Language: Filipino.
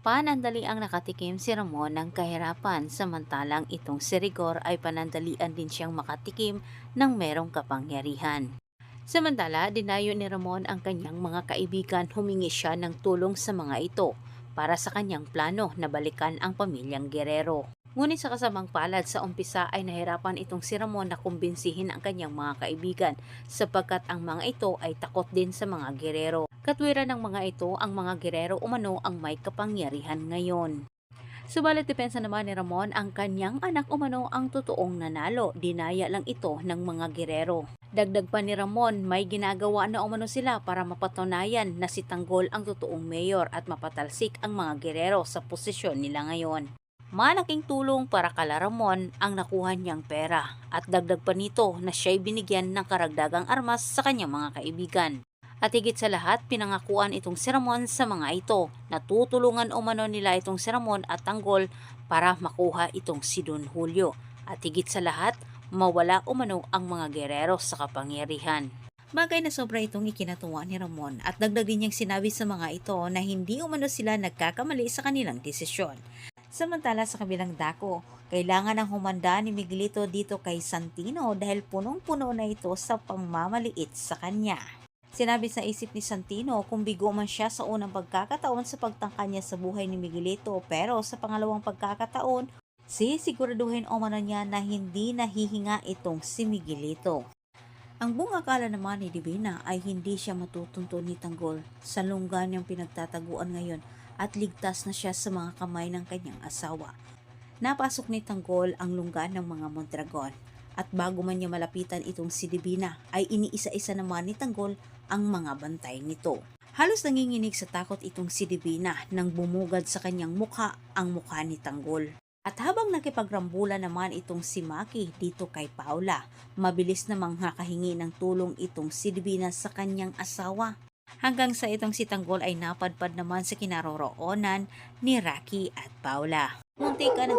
Panandali ang nakatikim si Ramon ng kahirapan samantalang itong si Rigor ay panandalian din siyang makatikim ng merong kapangyarihan. Samantala, dinayo ni Ramon ang kanyang mga kaibigan humingi siya ng tulong sa mga ito para sa kanyang plano na balikan ang pamilyang Guerrero. Ngunit sa kasamang palad sa umpisa ay nahirapan itong si Ramon na kumbinsihin ang kanyang mga kaibigan sapagkat ang mga ito ay takot din sa mga Guerrero. Katwiran ng mga ito, ang mga Guerrero umano ang may kapangyarihan ngayon. Subalit depensa naman ni Ramon ang kanyang anak umano ang totoong nanalo. Dinaya lang ito ng mga Guerrero. Dagdag pa ni Ramon, may ginagawa na umano sila para mapatunayan na si Tanggol ang totoong mayor at mapatalsik ang mga Guerrero sa posisyon nila ngayon. Malaking tulong para kala Ramon ang nakuha niyang pera at dagdag pa nito na siya'y binigyan ng karagdagang armas sa kanyang mga kaibigan. At higit sa lahat, pinangakuan itong si Ramon sa mga ito na tutulungan umano nila itong si Ramon at Tanggol para makuha itong si Don Julio. At higit sa lahat, mawala umano ang mga gerero sa kapangyarihan. Bagay na sobra itong ikinatuwa ni Ramon at dagdag din niyang sinabi sa mga ito na hindi umano sila nagkakamali sa kanilang desisyon. Samantala sa kabilang dako, kailangan ng humanda ni Miguelito dito kay Santino dahil punong-puno na ito sa pangmamaliit sa kanya. Sinabi sa isip ni Santino kung bigo man siya sa unang pagkakataon sa pagtangka niya sa buhay ni Miguelito pero sa pangalawang pagkakataon, sisiguraduhin o mano niya na hindi nahihinga itong si Miguelito. Ang buong akala naman ni Divina ay hindi siya matutunto ni Tanggol sa lungga niyang pinagtataguan ngayon at ligtas na siya sa mga kamay ng kanyang asawa. Napasok ni Tanggol ang lungga ng mga Mondragon at bago man niya malapitan itong si Divina ay iniisa-isa naman ni Tanggol ang mga bantay nito. Halos nanginginig sa takot itong si Divina nang bumugad sa kanyang mukha ang mukha ni Tanggol. At habang nakipagrambula naman itong si Maki dito kay Paula, mabilis namang nakahingi ng tulong itong si Divina sa kanyang asawa. Hanggang sa itong si Tanggol ay napadpad naman sa kinaroroonan ni Rocky at Paula. Munti ka na,